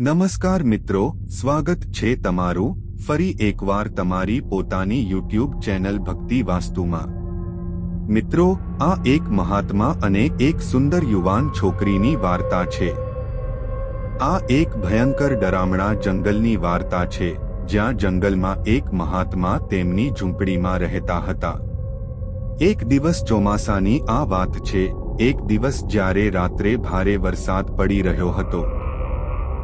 નમસ્કાર મિત્રો, સ્વાગત છે તમારું ફરી એકવાર તમારી પોતાની યુટ્યુબ ચેનલ ભક્તિ વાસ્તુમાં. મિત્રો, આ એક મહાત્મા અને એક સુંદર યુવાન છોકરીની વાર્તા છે. આ એક ભયંકર ડરામણા જંગલની વાર્તા છે, જ્યાં જંગલમાં એક મહાત્મા તેમની ઝૂંપડીમાં રહેતા હતા. એક દિવસ ચોમાસાની આ વાત છે, એક દિવસ જ્યારે રાત્રે ભારે વરસાદ પડી રહ્યો હતો.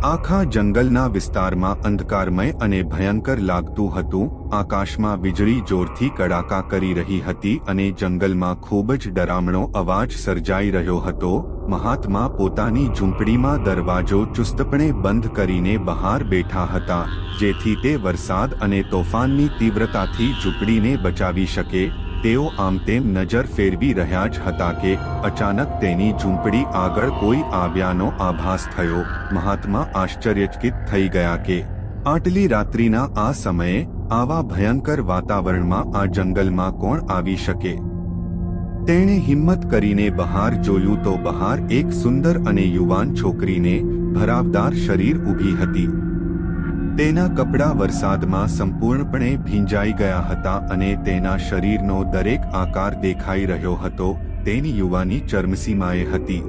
આખા જંગલના વિસ્તારમાં અંધકારમય અને ભયંકર લાગતું હતું. આકાશમાં વીજળી જોરથી કડાકા કરી રહી હતી અને જંગલમાં ખૂબ જ ડરામણો અવાજ સર્જાઈ રહ્યો હતો. મહાત્મા પોતાની ઝૂંપડીમાં દરવાજો ચુસ્તપણે બંધ કરીને બહાર બેઠા હતા, જેથી તે વરસાદ અને તોફાનની તીવ્રતાથી ઝૂંપડીને બચાવી શકે. તેઓ આમ તેમ નજર ફેરવી રહ્યા જ હતા કે અચાનક તેની ઝૂંપડી આગળ કોઈ આવ્યાનો આભાસ થયો. મહાત્મા આશ્ચર્યચકિત થઈ ગયા કે આટલી રાત્રિના આ સમયે આવા ભયંકર વાતાવરણમાં આ જંગલમાં કોણ આવી શકે? તેણે હિંમત કરીને બહાર જોયું તો બહાર એક સુંદર અને યુવાન છોકરીને ભરાવદાર શરીર ઊભી હતી. તેના કપડાં વરસાદમાં સંપૂર્ણપણે ભીંજાઈ ગયા હતા અને તેના શરીરનો દરેક આકાર દેખાઈ રહ્યો હતો, તેની યુવાની ચરમસીમાએ હતી.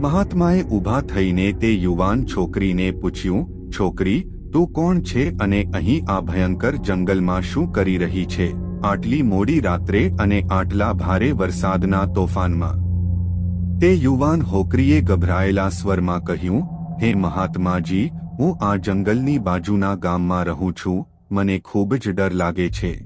મહાત્માએ ઊભા થઈને તે યુવાન છોકરીને પૂછ્યું, છોકરી, તું કોણ છે અને અહીં આ ભયંકર જંગલમાં શું કરી રહી છે? આટલી મોડી રાત્રે અને આટલા ભારે વરસાદના તોફાનમાં. તે યુવાન હોકરીએ ગભરાયેલા સ્વરમાં કહ્યું, હે મહાત્માજી હું આ જંગલની બાજુના ગામમાં રહું છું, મને ખૂબ જ ડર લાગે છે.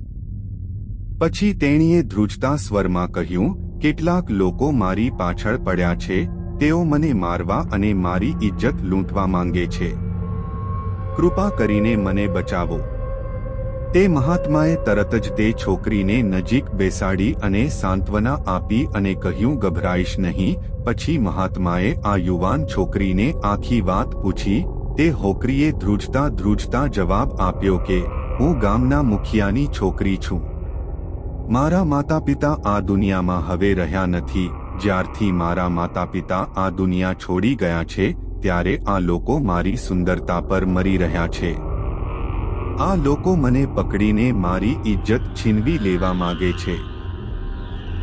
પછી તેણીએ ધ્રુજતા સ્વરમાં કહ્યું, કેટલાક લોકો મારી પાછળ પડ્યા છે, તેઓ મને મારવા અને મારી ઇજ્જત લૂંટવા માંગે છે. કૃપા કરીને મને બચાવો. તે મહાત્માએ તરત જ તે છોકરીને નજીક બેસાડી અને સાંત્વના આપી અને કહ્યું, ગભરાઈશ નહીં. પછી મહાત્માએ આ યુવાન છોકરીને આખી વાત પૂછી તે હોકરીએ ધ્રુજતા ધ્રુજતા જવાબ આપ્યો કે, હું ગામના મુખિયાની છોકરી છું. મારા માતા પિતા આ દુનિયામાં હવે રહ્યા નથી. જ્યારથી મારા માતા પિતા આ દુનિયા છોડી ગયા છે, ત્યારે આ લોકો મારી સુંદરતા પર મરી રહ્યા છે. આ લોકો મને પકડીને મારી ઇજ્જત છીનવી લેવા માંગે છે.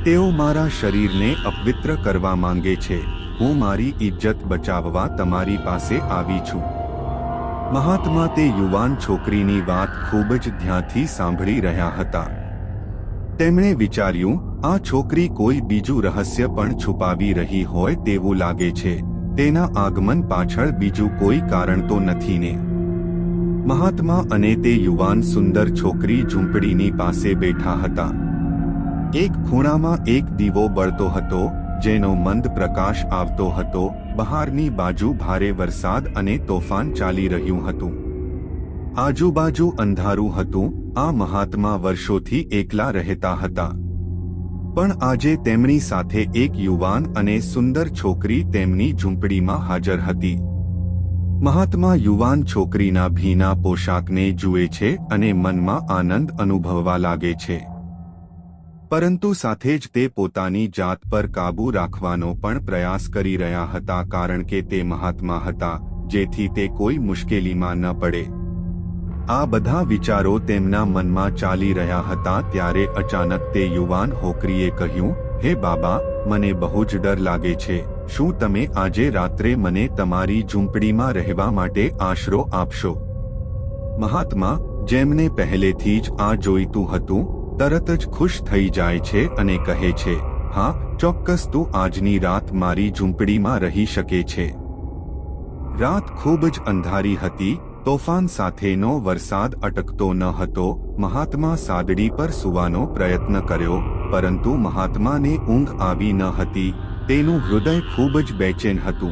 તેઓ મારા શરીરને અપવિત્ર કરવા માંગે છે. હું મારી ઇજ્જત બચાવવા તમારી પાસે આવી છું. મહાત્મા તે યુવાન છોકરીની વાત ખૂબ જ ધ્યાનથી સાંભળી રહ્યા હતા. તેમણે વિચાર્યું, આ છોકરી કોઈ બીજું રહસ્ય પણ છુપાવી રહી હોય તેવું લાગે છે. તેના આગમન પાછળ બીજું કોઈ કારણ તો નથી ને. મહાત્મા અને તે યુવાન સુંદર છોકરી ઝૂંપડીની પાસે બેઠા હતા. એક ખૂણામાં એક દીવો બળતો હતો, જેનો મંદ પ્રકાશ આવતો હતો બહારની બાજુ ભારે વરસાદ અને તોફાન ચાલી રહ્યું હતું. આજુબાજુ અંધારું હતું, આ મહાત્મા વર્ષોથી એકલા રહેતા હતા. પણ આજે તેમની સાથે એક યુવાન અને સુંદર છોકરી તેમની ઝૂંપડીમાં હાજર હતી. મહાત્મા યુવાન છોકરીના ભીના પોશાકને જુએ છે અને મનમાં આનંદ અનુભવવા લાગે છે. પરંતુ સાથે જ તે પોતાની જાત પર કાબૂ રાખવાનો પણ પ્રયાસ કરી રહ્યા હતા કારણ કે તે મહાત્મા હતા, જેથી તે કોઈ મુશ્કેલીમાં ન પડે. આ બધા વિચારો તેમના મનમાં ચાલી રહ્યા હતા ત્યારે અચાનક તે યુવાન હોકરીએ કહ્યું, હે બાબા, મને બહુ જ ડર લાગે છે. શું તમે આજે રાત્રે મને તમારી ઝૂંપડીમાં રહેવા માટે આશરો આપશો? મહાત્મા, જેમને પહેલેથી જ આ જોઈતું હતું તરત જ ખુશ થઈ જાય છે અને કહે છે, હા, ચોક્કસ તું આજની રાત મારી ઝૂંપડીમાં રહી શકે છે. રાત ખૂબ જ અંધારી હતી, તોફાન સાથેનો વરસાદ અટકતો ન હતો, મહાત્મા સાદડી પર સુવાનો પ્રયત્ન કર્યો, પરંતુ મહાત્માને ઊંઘ આવી ન હતી, તેનું હૃદય ખૂબ જ બેચેન હતું.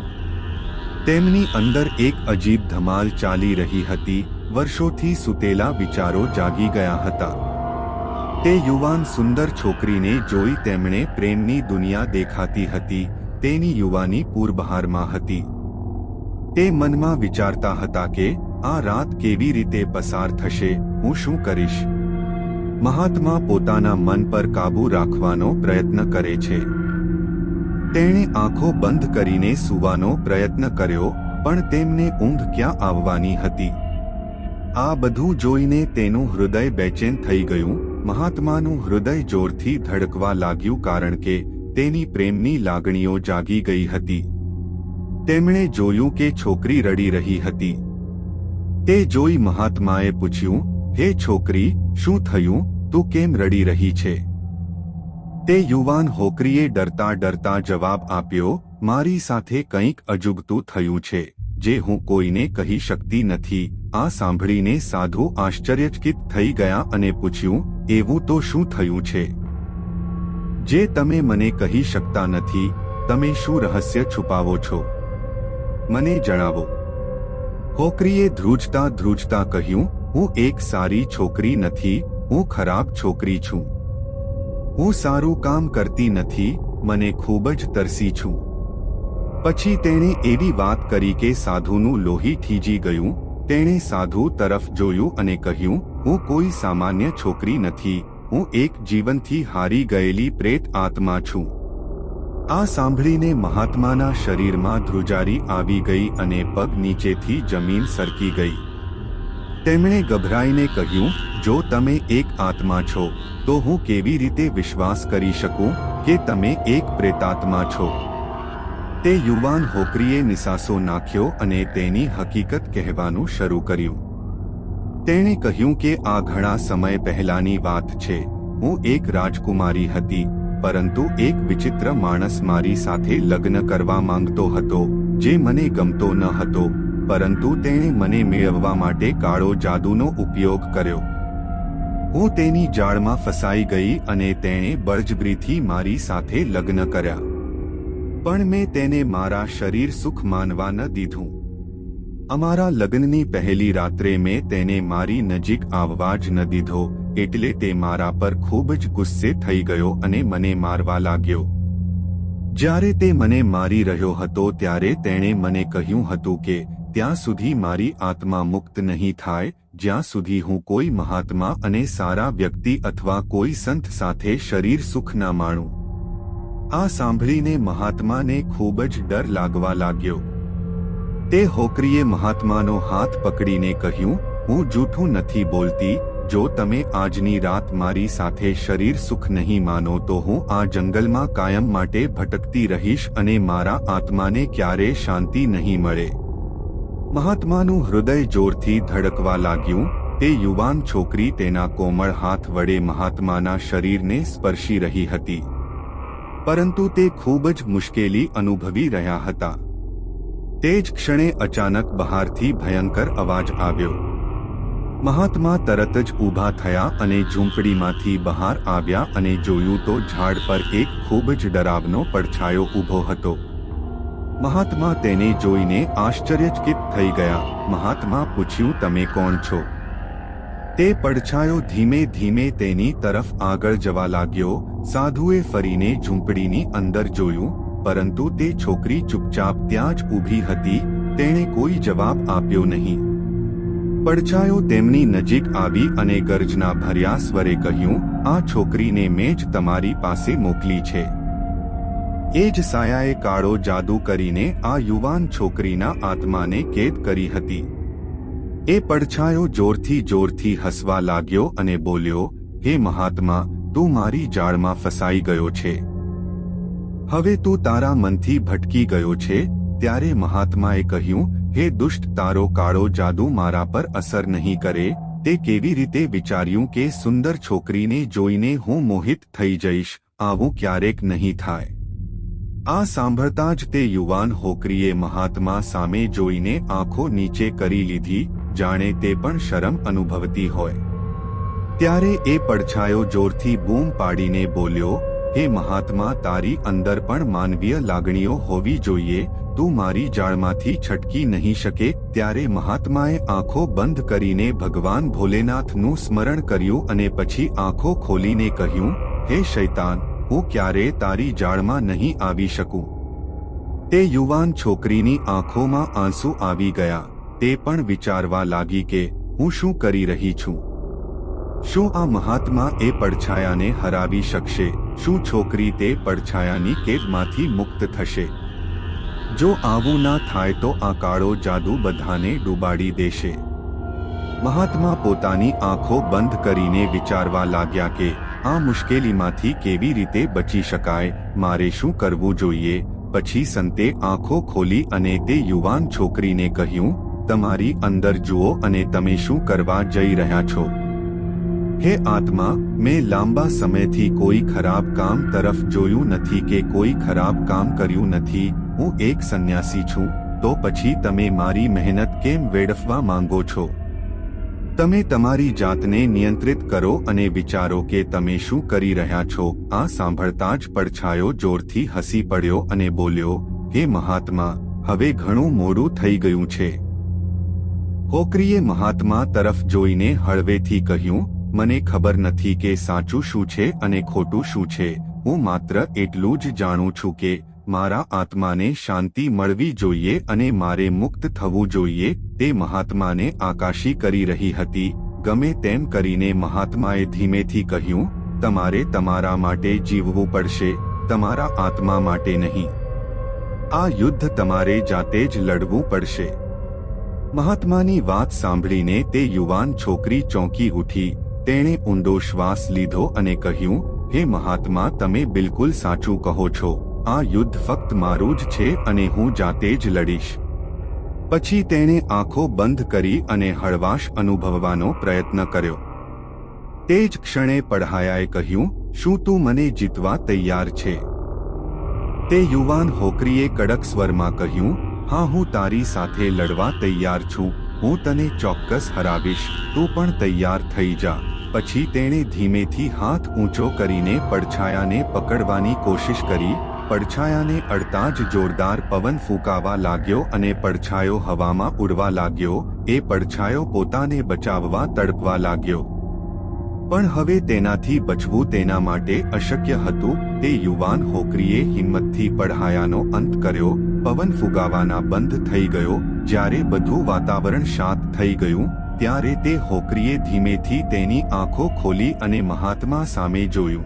તેમની અંદર એક અજીબ ધમાલ ચાલી રહી હતી, વર્ષોથી સુતેલા વિચારો જાગી ગયા હતા. તે યુવાન સુંદર છોકરીને જોઈ તેમણે પ્રેમની દુનિયા દેખાતી હતી, તેની યુવાની પૂરબહારમાં હતી. તે મનમાં વિચારતા હતા કે, આ રાત કેવી રીતે પસાર થશે, હું શું કરીશ? મહાત્મા પોતાના મન પર કાબૂ રાખવાનો પ્રયત્ન કરે છે. તેણે આંખો બંધ કરીને સૂવાનો પ્રયત્ન કર્યો, પણ તેમને ઊંઘ ક્યાં આવવાની હતી? આ બધું જોઈને તેનું હૃદય બેચેન થઈ ગયું મહાત્માનું હૃદય જોરથી ધડકવા લાગ્યું કારણ કે તેની પ્રેમની લાગણીઓ જાગી ગઈ હતી. તેમણે જોયું કે છોકરી રડી રહી હતી. તે જોઈ મહાત્માએ પૂછ્યું, હે છોકરી, શું થયું? તું કેમ રડી રહી છે? તે યુવાન હોકરીએ ડરતા ડરતા જવાબ આપ્યો, મારી સાથે કંઈક અજુગતું થયું છે. જે હું કોઈને કહી શકતી નથી. આ સાંભળીને સાધુ આશ્ચર્યચકિત થઈ ગયા અને પૂછ્યું, એવું તો શું થયું છે? જે તમે મને કહી શકતા નથી, તમે શું રહસ્ય છુપાવો છો? મને જણાવો. હોકરીએ ધ્રુજતા ધ્રુજતા કહ્યું, હું એક સારી છોકરી નથી, હું ખરાબ છોકરી છું. હું સારું કામ કરતી નથી, મને ખૂબ જ તરસી છું. પછી તેણે એવી વાત કરી કે સાધુનું લોહી થીજી ગયું, તેણે સાધુ તરફ જોયું અને કહ્યું, હું કોઈ સામાન્ય છોકરી નથી, હું એક જીવનથી હારી ગયેલી પ્રેત આત્મા છું. આ સાંભળીને મહાત્માના શરીરમાં ધ્રુજારી આવી ગઈ અને પગ નીચેથી જમીન સરકી ગઈ. તેમણે ગભરાઈને કહ્યું, જો તમે એક આત્મા છો, તો હું કેવી રીતે વિશ્વાસ કરી શકું કે તમે એક પ્રેતાત્મા છો? તે યુવાન હોકરીએ નિસાસો નાખ્યો અને તેની હકીકત કહેવાનું શરૂ કર્યું. તેણે કહ્યું કે આ ઘણા સમય પહેલાની વાત છે. હું એક રાજકુમારી હતી, પરંતુ એક વિચિત્ર માણસ મારી સાથે લગ્ન કરવા માંગતો હતો, જે મને ગમતો ન હતો, પરંતુ તેણે મને મેળવવા માટે કાળો જાદુનો ઉપયોગ કર્યો. હું તેની જાળમાં ફસાઈ ગઈ અને તેણે બળજબરીથી મારી સાથે લગ્ન કર્યા. પણ મેં તેને મારા શરીર સુખ માનવા ન દીધું. અમારા લગ્નની પહેલી રાત્રે મેં તેને મારી નજીક આવવા જ ન દીધો, એટલે તે મારા પર ખૂબ જ ગુસ્સે થઈ ગયો અને મને મારવા લાગ્યો. જ્યારે તે મને મારી રહ્યો હતો ત્યારે તેણે મને કહ્યું હતું કે, ત્યાં સુધી મારી આત્મા મુક્ત નહીં થાય, જ્યાં સુધી હું કોઈ મહાત્મા અને સારા વ્યક્તિ અથવા કોઈ સંત સાથે શરીર સુખ ના માણું. આ સાંભળીને મહાત્માને ખૂબ જ ડર લાગવા લાગ્યો. તે હોકરીએ મહાત્માનો હાથ પકડીને કહ્યું, હું જૂઠું નથી બોલતી, જો તમે આજની રાત મારી સાથે શરીર સુખ નહીં માનો તો હું આ જંગલમાં કાયમ માટે ભટકતી રહીશ અને મારા આત્માને ક્યારે શાંતિ નહીં મળે. મહાત્માનું હૃદય જોરથી ધડકવા લાગ્યું. તે યુવાન છોકરી તેના કોમળ હાથ વડે મહાત્માના શરીરને સ્પર્શી રહી હતી. પરંતુ તે ખૂબ જ મુશ્કેલી અનુભવી રહ્યા હતા. તે જ ક્ષણે અચાનક બહારથી ભયંકર અવાજ આવ્યો. મહાત્મા તરત જ ઊભા થયા અને ઝૂંપડીમાંથી બહાર આવ્યા અને જોયું તો ઝાડ પર એક ખૂબ જ ડરાવનો પડછાયો ઊભો હતો. મહાત્મા તેને જોઈને આશ્ચર્યચકિત થઈ ગયા. મહાત્મા, પૂછ્યું, તમે કોણ છો? તે પડછાયો ધીમે ધીમે તેની તરફ આગળ જવા લાગ્યો, સાધુએ ફરીને ઝૂંપડીની અંદર જોયું, પરંતુ તે છોકરી ચૂપચાપ ત્યાં જ ઊભી હતી, તેણે કોઈ જવાબ આપ્યો નહીં. પડછાયો તેમની નજીક આવી અને ગર્જના ભર્યા સ્વરે કહ્યું, આ છોકરીને મેં જ તમારી પાસે મોકલી છે. એ જ સાયાએ કાળો જાદુ કરીને આ યુવાન છોકરીના આત્માને કેદ કરી હતી. એ પડછાયો જોરથી જોરથી હસવા લાગ્યો અને બોલ્યો, હે મહાત્મા, તું મારી જાળમાં ફસાઈ ગયો છે. હવે તું તારા મનથી ભટકી ગયો છે. ત્યારે મહાત્માએ કહ્યું, હે દુષ્ટ, તારો કાળો જાદુ મારા પર અસર નહીં કરે. તે કેવી રીતે વિચાર્યું કે સુંદર છોકરીને જોઈને હું મોહિત થઈ જઈશ? આવું ક્યારેક નહીં થાય. આ સાંભળતા જ તે યુવાન હોકરીએ મહાત્મા સામે જોઈને આંખો નીચે કરી લીધી જાણે તે પણ શરમ અનુભવતી હોય. ત્યારે એ પડછાયો જોરથી બૂમ પાડીને બોલ્યો, હે મહાત્મા, તારી અંદર પણ માનવીય લાગણીઓ હોવી જોઈએ. તું મારી જાળમાંથી છટકી નહીં શકે. ત્યારે મહાત્માએ આંખો બંધ કરીને ભગવાન ભોલેનાથનું સ્મરણ કર્યું અને પછી આંખો ખોલીને કહ્યું, હે શૈતાન, હું ક્યારે તારી જાળમાં નહીં આવી શકું? તે યુવાન છોકરીની આંખોમાં આંસુ આવી ગયા. તે પણ વિચારવા લાગી કે, હું શું કરી રહી છું? શું આ મહાત્મા એ પડછાયાને હરાવી શકશે? શું છોકરી તે પડછાયાની કેદમાંથી મુક્ત થશે? જો આવું ના થાય તો આ કાળો જાદુ બધાને ડૂબાડી દેશે. મહાત્મા પોતાની આંખો બંધ કરીને વિચારવા લાગ્યા કે, આ મુશ્કેલીમાંથી કેવી રીતે બચી શકાય? મારે શું કરવું જોઈએ? પછી સંતે આંખો ખોલી અને તે યુવાન છોકરીને કહ્યું તમારી અંદર જુઓ અને તમે શું કરવા જઈ રહ્યા છો. હે આત્મા, મેં લાંબા સમયથી કોઈ ખરાબ કામ તરફ જોયું નથી કે કોઈ ખરાબ કામ કર્યું નથી. હું એક સંન્યાસી છું, તો પછી તમે મારી મહેનત કેમ વેડફવા માંગો છો? તમે તમારી જાતને નિયંત્રિત કરો અને વિચારો કે તમે શું કરી રહ્યા છો. આ સાંભળતા જ પડછાયો જોરથી હસી પડ્યો અને બોલ્યો, હે મહાત્મા, હવે ઘણું મોડું થઈ ગયું છે. હોકરીએ મહાત્મા તરફ જોઈને હળવેથી કહ્યું, મને ખબર નથી કે સાચું શું છે અને ખોટું શું છે. હું માત્ર એટલું જ જાણું છું કે, મારા આત્માને શાંતિ મળવી જોઈએ અને મારે મુક્ત થવું જોઈએ. તે મહાત્માને આકાશી કરી રહી હતી. ગમે તેમ કરીને મહાત્માએ ધીમેથી કહ્યું, તમારે તમારા માટે જીવવું પડશે, તમારા આત્મા માટે નહીં. આ યુદ્ધ તમારે જાતે જ લડવું પડશે. મહાત્માની વાત સાંભળીને તે યુવાન છોકરી ચોંકી ઉઠી. તેણે ઊંડો શ્વાસ લીધો અને કહ્યું, હે મહાત્મા, તમે બિલકુલ સાચું કહો છો. આ યુદ્ધ ફક્ત મારું જ છે અને હું જાતે જ લડીશ. પછી તેણે આંખો બંધ કરી અને હળવાશ અનુભવવાનો પ્રયત્ન કર્યો. તે જ ક્ષણે પઢાયાએ કહ્યું, શું તું મને જીતવા તૈયાર છે? તે યુવાન હોકરીએ કડક સ્વરમાં કહ્યું હા, હું તારી સાથે લડવા તૈયાર છું. હું તને ચોક્કસ હરાવીશ. તું પણ તૈયાર થઈ જા. પછી તેણે ધીમેથી હાથ ઊંચો કરીને પડછાયાને પકડવાની કોશિશ કરી. પડછાયાને અડતા જ જોરદાર પવન ફૂંકાવા લાગ્યો અને પડછાયો હવામાં ઉડવા લાગ્યો. એ પડછાયો પોતાને બચાવવા તડપવા લાગ્યો. પણ હવે તેનાથી બચવું તેના માટે અશક્ય હતું. તે યુવાન હોકરીએ હિંમતથી પડહાયાનો અંત કર્યો. પવન ફુગાવાના બંધ થઈ ગયો. જ્યારે બધું વાતાવરણ શાંત થઈ ગયું, ત્યારે તે હોકરીએ ધીમેથી તેની આંખો ખોલી અને મહાત્મા સામે જોયું.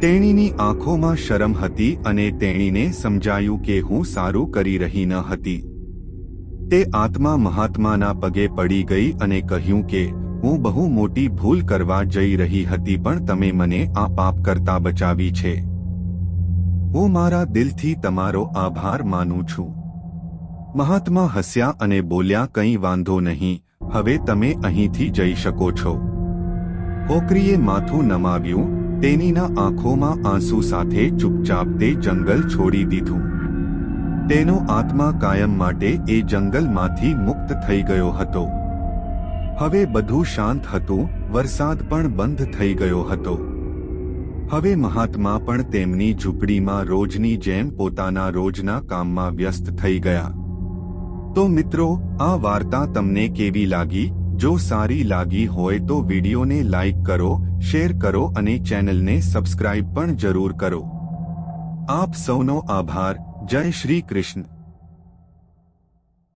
તેણીની આંખોમાં શરમ હતી અને તેણીને સમજાયું કે હું સારું કરી રહી ન હતી. તે આત્મા મહાત્માના પગે પડી ગઈ અને કહ્યું કે, હું બહુ મોટી ભૂલ કરવા જઈ રહી હતી પણ તમે મને આ પાપ કરતા બચાવી છે. હું મારા દિલથી તમારો આભાર માનું છું. મહાત્મા હસ્યા અને બોલ્યા, કંઈ વાંધો નહીં, હવે તમે અહીંથી જઈ શકો છો. હોકરીએ માથું નમાવ્યું તેનીના આંખોમાં આંસુ સાથે ચૂપચાપ તે જંગલ છોડી દીધું. તેનો આત્મા કાયમ માટે એ જંગલમાંથી મુક્ત થઈ ગયો હતો. હવે બધું શાંત હતું, વરસાદ પણ બંધ થઈ ગયો હતો. હવે મહાત્મા પણ તેમની ઝૂંપડીમાં રોજની જેમ પોતાના રોજના કામમાં વ્યસ્ત થઈ ગયા. તો મિત્રો, આ વાર્તા તમને કેવી લાગી? જો સારી લાગી હોય તો વિડીયોને લાઇક કરો, શેર કરો અને ચેનલને સબસ્ક્રાઇબ પણ જરૂર કરો. આપ સૌનો આભાર. જય શ્રી કૃષ્ણ.